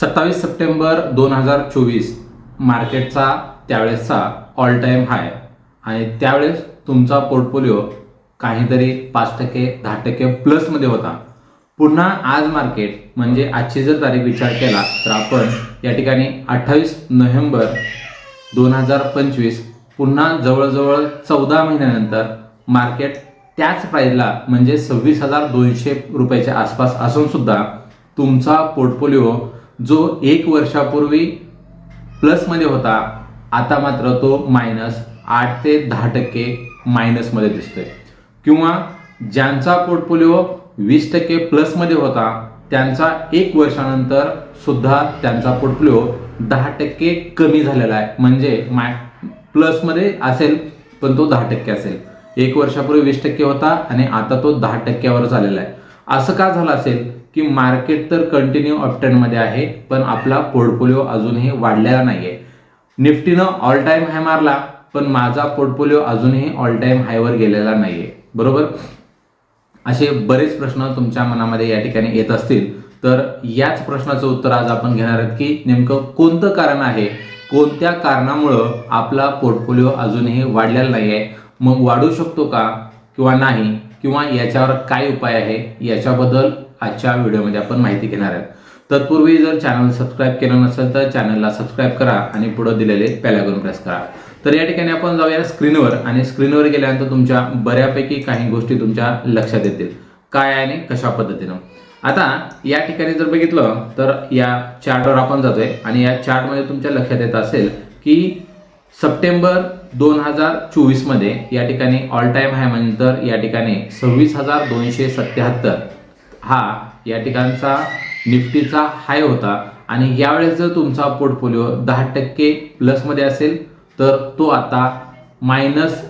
सत्तावीस सप्टेंबर दोन हजार चोवीस. मार्केटचा त्यावेळेसचा ऑल टाईम हाय आणि त्यावेळेस तुमचा पोर्टफोलिओ काहीतरी पाच टक्के दहा टक्के प्लसमध्ये होता. पुन्हा आज मार्केट म्हणजे आजची जर तारीख विचार केला तर आपण या ठिकाणी अठ्ठावीस नोव्हेंबर दोन हजार पंचवीस पुन्हा जवळजवळ चौदा महिन्यानंतर मार्केट त्याच प्राईजला म्हणजे सव्वीस हजार दोनशे रुपयाच्या आसपास असून सुद्धा तुमचा पोर्टफोलिओ जो एक वर्षापूर्वी प्लसमध्ये होता आता मात्र तो मायनस आठ ते दहा टक्के मायनसमध्ये दिसतोय. किंवा ज्यांचा पोर्टफोलिओ वीस टक्के प्लसमध्ये होता त्यांचा एक वर्षानंतर सुद्धा त्यांचा पोर्टफोलिओ दहा टक्के कमी झालेला आहे. म्हणजे माय प्लसमध्ये असेल पण तो दहा टक्के असेल. एक वर्षापूर्वी वीस टक्के होता आणि आता तो दहा टक्क्यावर झालेला आहे. असं का झालं असेल? की मार्केट तर कंटिन्यू अपट्रेंडमध्ये आहे पण आपला पोर्टफोलिओ अजूनही वाढलेला नाही आहे निफ्टीनं ऑल टाईम हाय मारला पण माझा पोर्टफोलिओ अजूनही ऑल टाईम हायवर गेलेला नाही आहे बरोबर? असे बरेच प्रश्न तुमच्या मनामध्ये या ठिकाणी येत असतील. तर याच प्रश्नाचं उत्तर आज आपण घेणार आहोत की नेमकं कोणतं कारण आहे? कोणत्या कारणामुळं आपला पोर्टफोलिओ अजूनही वाढलेला नाही आहे मग वाढू शकतो का? किंवा नाही? किंवा याच्यावर काय उपाय आहे? याच्याबद्दल आजच्या व्हिडिओमध्ये आपण माहिती घेणार आहोत. तत्पूर्वी जर चॅनल सबस्क्राईब केलं नसेल तर चॅनलला सबस्क्राईब करा आणि पुढे दिलेले पेलागून प्रेस करा. तर या ठिकाणी आपण जाऊया स्क्रीनवर आणि स्क्रीनवर गेल्यानंतर तुमच्या बऱ्यापैकी काही गोष्टी तुमच्या लक्षात येतील. काय आणि कशा पद्धतीनं? आता या ठिकाणी जर बघितलं तर या चार्टवर आपण जातोय आणि या चार्टमध्ये तुमच्या लक्षात येत असेल की सप्टेंबर दोन हजार चोवीसमध्ये या ठिकाणी ऑल टाईम हाय तर या ठिकाणी सव्वीस हजार दोनशे सत्याहत्तर. हा या ठिकाणचा निफ्टीचा हाय होता. आणि यावेळेस जर तुमचा पोर्टफोलिओ दहा टक्के प्लसमध्ये असेल तर तो आता मायनस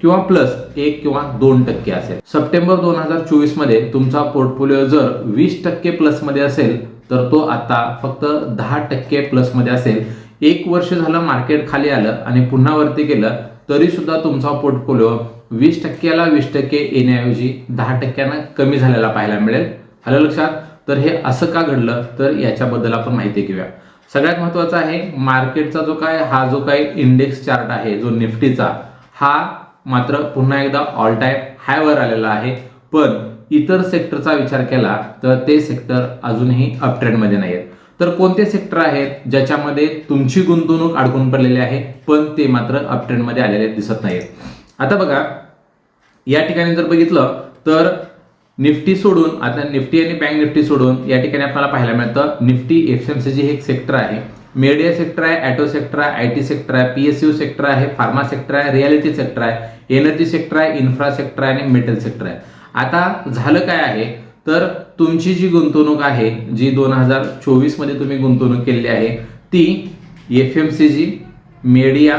किंवा प्लस एक किंवा दोन टक्के असेल. सप्टेंबर दोन हजार चोवीसमध्ये तुमचा पोर्टफोलिओ जर वीस टक्के प्लसमध्ये असेल तर तो आता फक्त दहा टक्के प्लसमध्ये असेल. एक वर्ष झालं मार्केट खाली आलं आणि पुन्हा वरती गेलं तरीसुद्धा तुमचा पोर्टफोलिओ वीस टक्क्याला वीस टक्के येण्याऐवजी दहा टक्क्यानं कमी झालेला पाहायला मिळेल. आलं लक्षात? तर हे असं का घडलं? तर याच्याबद्दल आपण माहिती घेऊया. सगळ्यात महत्वाचं आहे मार्केटचा जो काय हा जो काही इंडेक्स चार्ट आहे जो निफ्टीचा हा मात्र पुन्हा एकदा ऑल टाईम हायवर आलेला आहे. पण इतर सेक्टरचा विचार केला तर ते सेक्टर अजूनही अपट्रेंडमध्ये नाही आहेत तर कोणते सेक्टर आहेत ज्याच्यामध्ये तुमची गुंतवणूक अडकून पडलेली आहे पण ते मात्र अपट्रेंडमध्ये आलेले दिसत नाहीत आता बघा या ठिकाणी जर बघितलं तर निफ्टी सोडून आता निफ्टी आणि बँक निफ्टी सोडून या ठिकाणी आपल्याला पाहायला मिळतं Nifty F M C G हे एक सेक्टर आहे. मीडिया सेक्टर आहे ॲटो सेक्टर आहे आय टी सेक्टर आहे पी एस यू सेक्टर आहे फार्मा सेक्टर आहे रियालिटी सेक्टर आहे एनर्जी सेक्टर आहे इन्फ्रा सेक्टर आहे आणि मेटल सेक्टर आहे. आता झालं काय आहे? तर तुमची जी गुंतवणूक आहे जी दोन हजार चोवीसमध्ये तुम्ही गुंतवणूक केलेली आहे ती F M C G media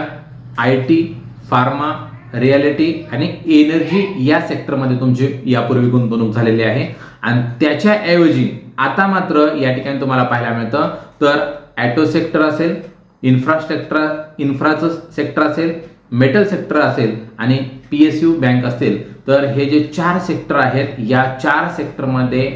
I T pharma reality आणि एनर्जी या सेक्टरमध्ये तुमची यापूर्वी गुंतवणूक झालेली आहे. आणि त्याच्याऐवजी आता मात्र या ठिकाणी तुम्हाला पाहायला मिळतं. तर ॲटो सेक्टर असेल इन्फ्रास्ट्रक्चर इन्फ्राचं सेक्टर असेल मेटल सेक्टर असेल आणि पी एस यू बँक असेल तर हे जे चार सेक्टर आहेत या चार सेक्टरमध्ये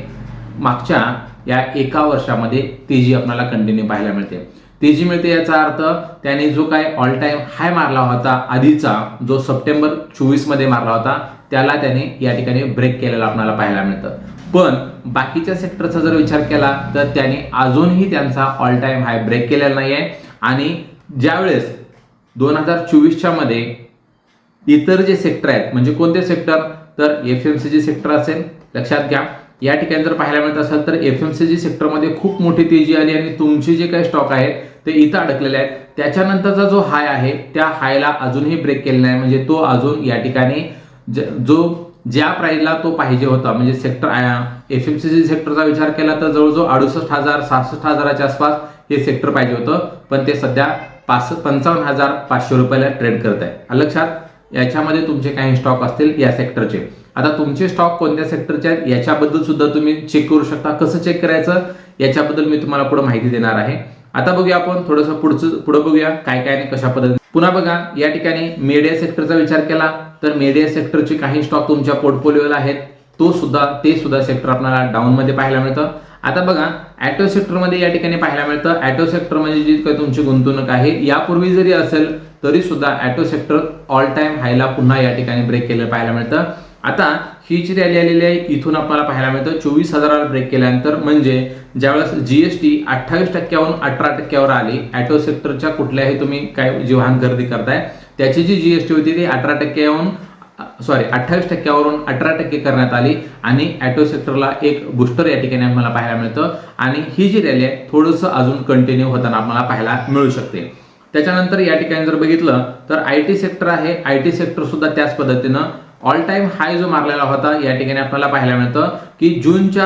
मागच्या या एका वर्षामध्ये तेजी आपल्याला कंटिन्यू पाहायला मिळते. तेजी मिळते याचा अर्थ त्याने जो काय ऑल टाइम हाय मारला होता आधीचा जो सप्टेंबर चोवीसमध्ये मारला होता त्याला त्याने या ठिकाणी ब्रेक केलेला आपल्याला पाहायला मिळतं. पण बाकीच्या सेक्टरचा जर विचार केला तर त्याने अजूनही त्यांचा ऑल टाइम हाय ब्रेक केलेला नाही आहे आणि ज्यावेळेस दोन हजार चोवीसच्या मध्ये इतर जे सेक्टर आहेत म्हणजे कोणते सेक्टर तर F M C G sector असेल लक्षात घ्या. या ठिकाणी जर पाहायला मिळत असेल तर एफ एम सी जी सेक्टरमध्ये खूप मोठी तेजी आली आणि तुमचे जे काही स्टॉक आहेत ते इथं अडकलेले आहेत. त्याच्यानंतरचा जो हाय आहे त्या हायला अजूनही ब्रेक केलेला आहे. म्हणजे तो अजून या ठिकाणी जो ज्या प्राईजला तो पाहिजे होता म्हणजे sector F M C G सेक्टरचा विचार केला तर जवळजवळ अडुसष्ट हजार सहासष्ट हजाराच्या आसपास हे सेक्टर पाहिजे होतं. पण ते सध्या पाच पंचावन्न हजार पाचशे रुपयाला ट्रेड करत आहे. लक्षात याच्यामध्ये तुमचे काही स्टॉक असतील या सेक्टरचे आता तुमचे स्टॉक कोणत्या सेक्टरचे आहेत याच्याबद्दल सुद्धा तुम्ही चेक करू शकता. कसं चेक करायचं याच्याबद्दल मी तुम्हाला पुढे माहिती देणार आहे. आता बघूया आपण थोडंसं पुढचं पुढं बघूया काय काय आणि कशा पद्धतीने. पुन्हा बघा या ठिकाणी मीडिया सेक्टरचा विचार केला तर मीडिया सेक्टरचे काही स्टॉक तुमच्या पोर्टफोलिओला आहेत. तो सुद्धा ते सुद्धा सेक्टर आपल्याला डाऊनमध्ये पाहायला मिळतं. आता बघा ॲटो सेक्टरमध्ये या ठिकाणी पाहायला मिळतं. ॲटो म्हणजे जी काही तुमची गुंतवणूक आहे यापूर्वी जरी असेल तरी सुद्धा ॲटो सेक्टर ऑल टाइम हायला पुन्हा या ठिकाणी ब्रेक केलं पाहायला मिळतं. आता ही जी रॅली आलेली आहे इथून आपल्याला पाहायला मिळतं. चोवीस हजाराला ब्रेक केल्यानंतर म्हणजे ज्यावेळेस जीएसटी अठ्ठावीस टक्क्यावरून अठरा टक्क्यावर आली ॲटो सेक्टरच्या कुठल्याही तुम्ही काय जी वाहन खरेदी करताय त्याची जी जीएसटी होती ती अठरा टक्क्याहून सॉरी अठ्ठावीस टक्क्यावरून अठरा टक्के करण्यात आली आणि ॲटो सेक्टरला एक बुस्टर या ठिकाणी आम्हाला पाहायला मिळतं. आणि ही जी रॅली आहे थोडंसं अजून कंटिन्यू होताना आम्हाला पाहायला मिळू शकते. त्याच्यानंतर या ठिकाणी जर बघितलं तर आय टी सेक्टर आहे. आय टी सेक्टर सुद्धा त्याच पद्धतीनं ऑल टाइम हाय जो मारलेला होता या ठिकाणी आपल्याला पाहायला मिळतं की जूनच्या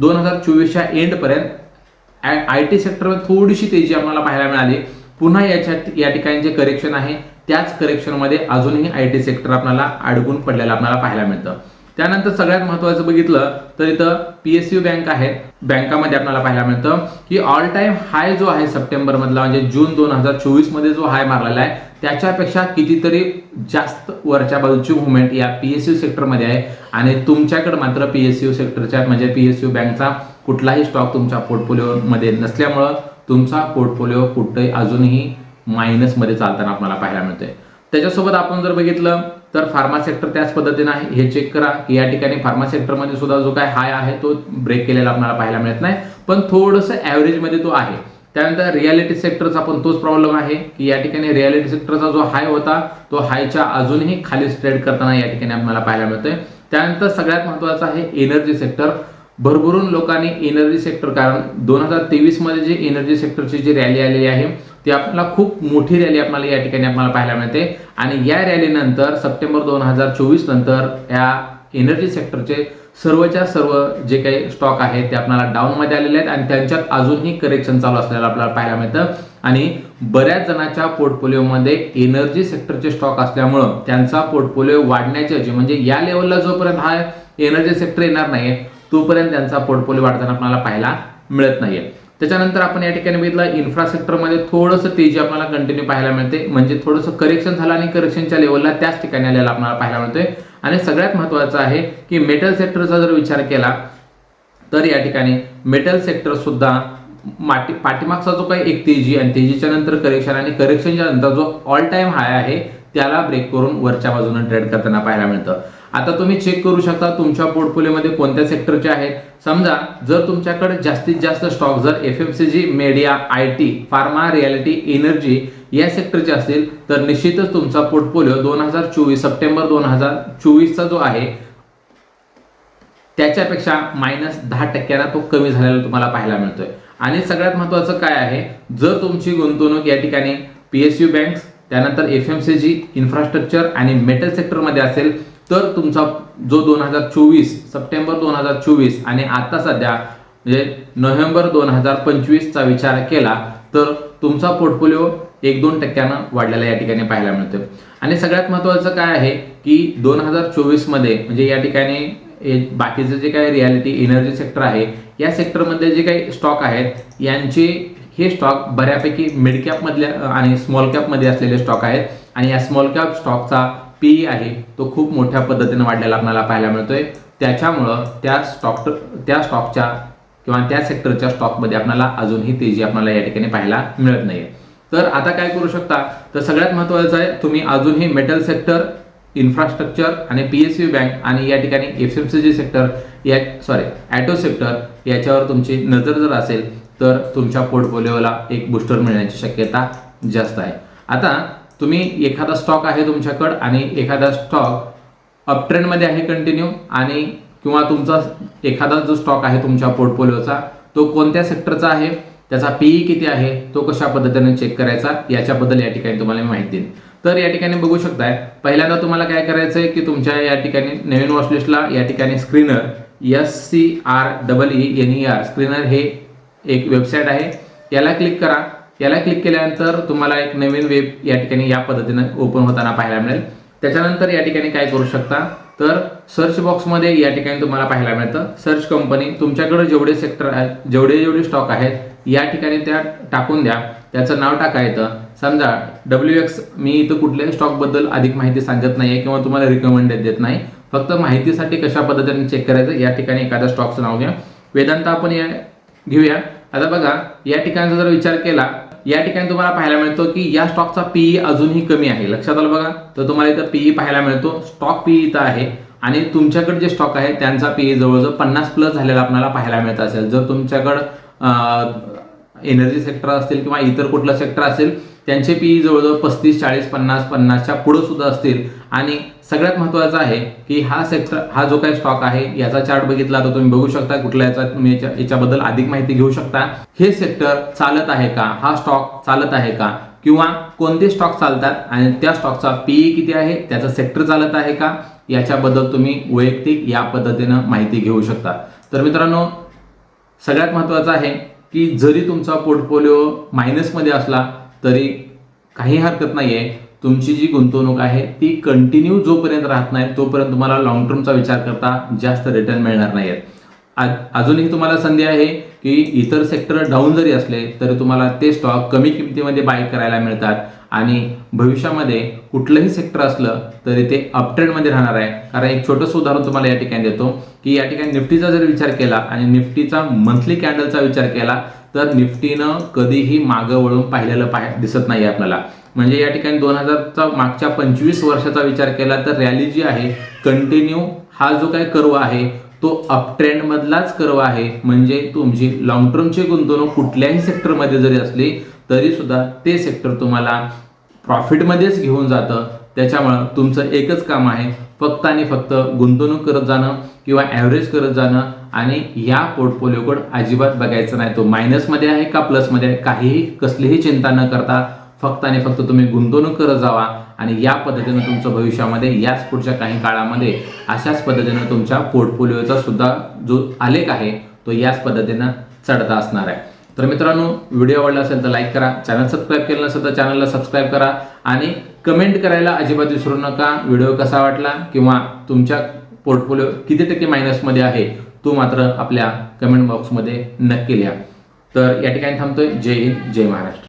दोन हजार चोवीसच्या एंडपर्यंत आय टी सेक्टरमध्ये थोडीशी तेजी आम्हाला पाहायला मिळाली. पुन्हा याच्या या ठिकाणी जे करेक्शन आहे त्याच करेक्शनमध्ये अजूनही आय टी सेक्टर आपल्याला अडकून पडलेलं आपल्याला पाहायला मिळतं. त्यानंतर सगळ्यात महत्वाचं बघितलं तर इथं पी एस यू बँक आहे. बँकामध्ये आपल्याला पाहायला मिळतं की ऑल टाइम हाय जो आहे सप्टेंबर मधला म्हणजे जून दोन हजार चोवीसमध्ये जो हाय मारलेला आहे त्याच्यापेक्षा कितीतरी जास्त वरच्या बाजूची मुवमेंट या पी एस यू सेक्टरमध्ये आहे. आणि तुमच्याकडे मात्र पी एस यू सेक्टरच्या म्हणजे पी एस यू बँकचा कुठलाही स्टॉक तुमच्या पोर्टफोलिओमध्ये नसल्यामुळं तुमचा पोर्टफोलिओ कुठेही अजूनही मायनसमध्ये चालताना आपल्याला पाहायला मिळतोय. त्याच्यासोबत आपण जर बघितलं तर फार्मा सेक्टर त्याच पद्धतीनं आहे. हे चेक करा. की या ठिकाणी फार्मा सेक्टरमध्ये सुद्धा जो काय हाय आहे तो ब्रेक केलेला आपल्याला पाहायला मिळत नाही. पण थोडंसं ॲव्हरेजमध्ये तो आहे. त्यानंतर रियालिटी सेक्टरचा पण तोच प्रॉब्लेम आहे की या ठिकाणी रियालिटी सेक्टरचा जो हाय होता तो हायच्या अजूनही खाली स्ट्रेड करताना या ठिकाणी आपल्याला पाहायला मिळतोय. त्यानंतर सगळ्यात महत्त्वाचं आहे एनर्जी सेक्टर भरभरून लोकांनी एनर्जी सेक्टर कारण दोन हजार तेवीसमध्ये जी एनर्जी सेक्टरची जी रॅली आलेली आहे ती आपल्याला खूप मोठी रॅली आपल्याला या ठिकाणी आपल्याला पाहायला मिळते. आणि या रॅलीनंतर सप्टेंबर दोन हजार चोवीस नंतर या एनर्जी सेक्टरचे सर्वच्या सर्व जे काही स्टॉक आहेत ते आपल्याला डाऊनमध्ये आलेले आहेत. आणि त्यांच्यात अजूनही करेक्शन चालू असलेलं आपल्याला पाहायला मिळतं. आणि बऱ्याच जणांच्या पोर्टफोलिओमध्ये एनर्जी सेक्टरचे स्टॉक असल्यामुळं त्यांचा पोर्टफोलिओ वाढण्याची म्हणजे या लेवलला जोपर्यंत हा एनर्जी सेक्टर येणार नाही तोपर्यंत त्यांचा पोर्टफोलिओ वाढताना आपल्याला पाहायला मिळत नाहीये. त्याच्यानंतर आपण या ठिकाणी बघितलं इन्फ्रास्ट्रक्चरमध्ये थोडंसं तेजी आपल्याला कंटिन्यू पाहायला मिळते म्हणजे थोडंसं करेक्शन झालं आणि करेक्शनच्या लेवलला त्याच ठिकाणी आलेला आपल्याला पाहायला मिळतोय. आणि सगळ्यात महत्त्वाचं आहे की मेटल सेक्टरचा जर विचार केला तर या ठिकाणी मेटल सेक्टर सुद्धा माटी पाठीमागचा जो काही एक तेजी आणि तेजीच्या नंतर करेक्शन आणि करेक्शनच्या नंतर जो ऑल टाइम हाय आहे त्याला ब्रेक करून वरच्या बाजूने ट्रेड करताना पाहायला मिळतं. आता तुम्ही चेक करू शकता तुमच्या पोर्टफोलिओमध्ये कोणत्या सेक्टरचे आहेत. समजा जर तुमच्याकडे जास्तीत जास्त स्टॉक जर F M C G media I T pharma reality energy या सेक्टरचे असतील तर निश्चितच तुमचा पोर्टफोलिओ दोन हजार चोवीस सप्टेंबर दोन हजार चोवीसचा जो आहे त्याच्यापेक्षा मायनस दहा टक्क्याला तो कमी झालेला तुम्हाला पाहायला मिळतोय. आणि सगळ्यात महत्त्वाचं काय आहे जर तुमची गुंतवणूक या ठिकाणी पी एस यू बँक्स त्यानंतर F M C G infrastructure आणि मेटल सेक्टरमध्ये असेल तर तुमचा जो दोन हजार चोवीस सप्टेंबर दोन हजार चोवीस आणि आता सध्या म्हणजे नोव्हेंबर दोन हजार पंचवीसचा विचार केला तर तुमचा पोर्टफोलिओ एक दोन टक्क्यानं वाढलेला या ठिकाणी पाहायला मिळतो आणि सगळ्यात महत्त्वाचं काय आहे की दोन हजार चोवीसमध्ये म्हणजे या ठिकाणी बाकीचं जे काही रियालिटी एनर्जी सेक्टर आहे या सेक्टरमध्ये जे काही स्टॉक आहेत यांचे हे स्टॉक बऱ्यापैकी मिड कॅपमधल्या आणि स्मॉल कॅपमध्ये असलेले स्टॉक आहेत. आणि या स्मॉल कॅप स्टॉकचा पी आहे तो खूप मोठ्या पद्धतीने वाढलेला आपल्याला पाहायला मिळतोय. त्याच्यामुळं त्या स्टॉक त्या स्टॉकच्या किंवा त्या सेक्टरच्या स्टॉकमध्ये आपल्याला अजूनही तेजी आपल्याला या ठिकाणी पाहायला मिळत नाही तर आता काय करू शकता? तर सगळ्यात महत्त्वाचं आहे तुम्ही अजूनही मेटल सेक्टर इन्फ्रास्ट्रक्चर आणि पी एस यू बँक आणि या ठिकाणी F M C G sector या सॉरी ॲटो सेक्टर याच्यावर तुमची नजर जर असेल तर तुमच्या पोर्टफोलिओला एक बुस्टर मिळण्याची शक्यता जास्त आहे. आता तुम्ही एखादा स्टॉक आहे तुमच्याकडं आणि एखादा स्टॉक अपट्रेंडमध्ये आहे कंटिन्यू आणि किंवा तुमचा एखादा जो स्टॉक आहे तुमच्या पोर्टफोलिओचा तो कोणत्या सेक्टरचा आहे त्याचा पीई किती आहे तो कशा पद्धतीने चेक करायचा याच्याबद्दल या ठिकाणी तुम्हाला मी माहिती देईन. तर या ठिकाणी बघू शकताय पहिल्यांदा तुम्हाला काय करायचं आहे की तुमच्या या ठिकाणी नवीन वॉचलिस्टला या ठिकाणी screener S C R double E N E R screener हे एक वेबसाईट आहे. याला क्लिक करा याला क्लिक केल्यानंतर तुम्हाला एक नवीन वेब या ठिकाणी या पद्धतीने ओपन होताना पाहायला मिळेल. त्याच्यानंतर या ठिकाणी काय करू शकता? तर सर्च बॉक्समध्ये या ठिकाणी तुम्हाला पाहायला मिळतं. सर्च कंपनी तुमच्याकडे जेवढे सेक्टर आहेत जेवढे जेवढे स्टॉक आहेत या ठिकाणी त्या टाकून द्या. त्याचं नाव टाकायचं समजा डब्ल्यू एक्स मी इथं कुठल्याही स्टॉकबद्दल अधिक माहिती सांगत नाही आहे किंवा तुम्हाला रिकमेंडेड देत नाही. फक्त माहितीसाठी कशा पद्धतीने चेक करायचं या ठिकाणी एखाद्या स्टॉकचं नाव घ्या. वेदांत आपण या घेऊया. आता बघा या ठिकाणचा जर विचार केला या ठिकाणी तुम्हाला पाहायला मिळतो की या स्टॉकचा पीई अजूनही कमी आहे. लक्षात आलं बघा? तर तुम्हाला इथं पीई पाहायला मिळतो. स्टॉक पीई इथं आहे. आणि तुमच्याकडे जे स्टॉक आहे त्यांचा पीई जवळजवळ पन्नास प्लस झालेला आपल्याला पाहायला मिळत असेल. जर तुमच्याकडं एनर्जी सेक्टर असतील किंवा इतर कुठलं सेक्टर असेल त्यांचे पी जवळजवळ पस्तीस चाळीस पन्नास पन्नासच्या पुढं सुद्धा असतील. आणि सगळ्यात महत्त्वाचं आहे की हा सेक्टर हा जो काही स्टॉक आहे याचा चार्ट बघितला तर तुम्ही बघू शकता कुठल्या याचा तुम्ही याच्या- याच्याबद्दल अधिक माहिती घेऊ शकता. हे सेक्टर चालत आहे का? हा स्टॉक चालत आहे का? किंवा कोणते स्टॉक चालतात आणि त्या स्टॉकचा पीई किती आहे? त्याचा सेक्टर चालत आहे का? याच्याबद्दल तुम्ही वैयक्तिक या पद्धतीनं माहिती घेऊ शकता. तर मित्रांनो सगळ्यात महत्त्वाचं आहे की जरी तुमचा पोर्टफोलिओ मायनसमध्ये असला तरी काही हरकत नाही आहे तुमची जी गुंतवणूक आहे ती कंटिन्यू जोपर्यंत राहत नाही तोपर्यंत तुम्हाला लॉंग टर्मचा विचार करता जास्त रिटर्न मिळणार नाही आहेत अजूनही तुम्हाला संधी आहे की इतर सेक्टर डाऊन जरी असले तरी तुम्हाला ते स्टॉक कमी किमतीमध्ये बाय करायला मिळतात. आणि भविष्यामध्ये कुठलंही सेक्टर असलं तरी ते अपट्रेंडमध्ये राहणार आहे. कारण एक छोटंसं उदाहरण तुम्हाला या ठिकाणी देतो की या ठिकाणी निफ्टीचा जर विचार केला आणि निफ्टीचा मंथली कॅन्डलचा विचार केला तर निफ्टीनं कधीही मागं वळून पाहिलेलं पाह दिसत नाही आपल्याला. म्हणजे या ठिकाणी दोन हजारचा मागच्या पंचवीस वर्षाचा विचार केला तर रॅली जी आहे कंटिन्यू हा जो काही कर्व आहे तो अप मधलाच कर्व आहे. म्हणजे तुमची लॉंग टर्मची गुंतवणूक कुठल्याही सेक्टरमध्ये जरी असली तरी सुद्धा ते सेक्टर तुम्हाला प्रॉफिटमध्येच घेऊन जातं. त्याच्यामुळं तुमचं एकच काम आहे फक्त आणि फक्त गुंतवणूक करत जाणं किंवा ॲव्हरेज करत जाणं. आणि या पोर्टफोलिओकडे अजिबात बघायचं नाही. तो मायनसमध्ये आहे का प्लसमध्ये आहे? काहीही कसलीही चिंता न करता फक्त आणि फक्त तुम्ही गुंतवणूक करत जावा आणि या पद्धतीनं तुमचं भविष्यामध्ये याच पुढच्या काही काळामध्ये अशाच पद्धतीनं तुमच्या पोर्टफोलिओचा सुद्धा जो आलेख आहे तो याच पद्धतीनं चढता असणार आहे. तर मित्रांनो व्हिडिओ आवडला असेल तर लाईक करा चॅनल सबस्क्राईब केलं नसेल तर चॅनलला सबस्क्राईब करा आणि कमेंट करायला अजिबात विसरू नका. व्हिडिओ कसा वाटला किंवा तुमच्या पोर्टफोलिओ किती टक्के मायनसमध्ये आहे तो मात्र आपल्या कमेंट बॉक्समध्ये नक्की लिहा. तर या ठिकाणी थांबतोय. जय हिंद जय महाराष्ट्र.